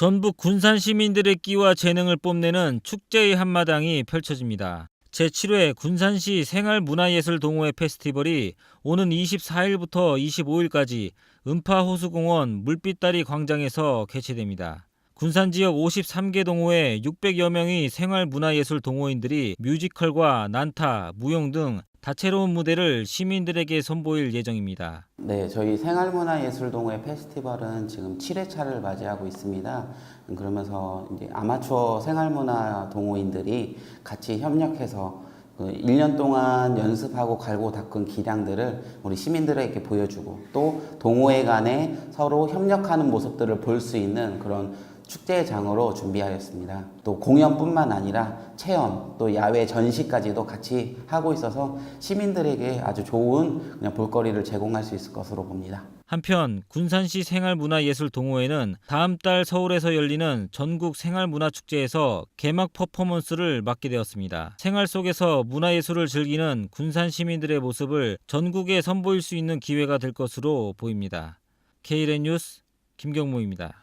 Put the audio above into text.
전북 군산 시민들의 끼와 재능을 뽐내는 축제의 한마당이 펼쳐집니다. 제7회 군산시 생활문화예술 동호회 페스티벌이 오는 24일부터 25일까지 음파호수공원 물빛다리 광장에서 개최됩니다. 군산 지역 53개 동호회 600여 명의 생활문화예술 동호인들이 뮤지컬과 난타, 무용 등 다채로운 무대를 시민들에게 선보일 예정입니다. 네, 저희 생활문화예술동호회 페스티벌은 지금 7회차를 맞이하고 있습니다. 그러면서 이제 아마추어 생활문화 동호인들이 같이 협력해서 그 1년 동안 연습하고 갈고 닦은 기량들을 우리 시민들에게 보여주고 또 동호회 간에 서로 협력하는 모습들을 볼 수 있는 그런 축제장으로 준비하였습니다. 또 공연뿐만 아니라 체험, 또 야외 전시까지도 같이 하고 있어서 시민들에게 아주 좋은 그냥 볼거리를 제공할 수 있을 것으로 봅니다. 한편 군산시 생활문화예술동호회는 다음 달 서울에서 열리는 전국 생활문화축제에서 개막 퍼포먼스를 맡게 되었습니다. 생활 속에서 문화예술을 즐기는 군산 시민들의 모습을 전국에 선보일 수 있는 기회가 될 것으로 보입니다. KLN 뉴스 김경모입니다.